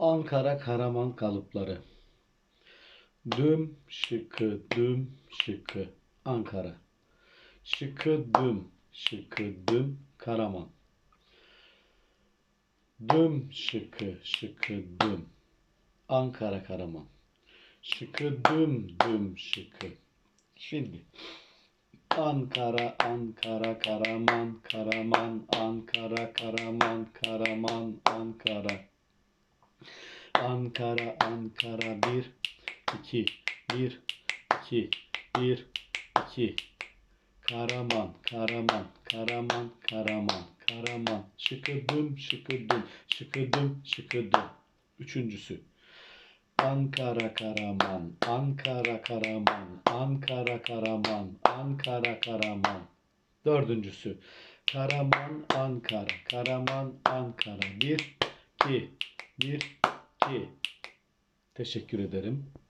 Ankara Karaman kalıpları. Düm şıkı düm şıkı Ankara. Şıkı düm şıkı düm Karaman. Düm şıkı şıkı düm Ankara Karaman. Şıkı düm düm şıkı. Şimdi Ankara, Ankara, Karaman, Karaman, Ankara, Karaman, Karaman, Ankara. Ankara, Ankara, bir, iki, bir, iki, bir, iki. Karaman, Karaman, Karaman, Karaman, Karaman. Şıkıdım, şıkıdım, şıkıdım, şıkıdım. Üçüncüsü. Ankara Karaman, Ankara Karaman, Ankara Karaman, Ankara Karaman. Dördüncüsü. Karaman, Ankara, Karaman, Ankara. Bir, iki, bir, iki. Teşekkür ederim.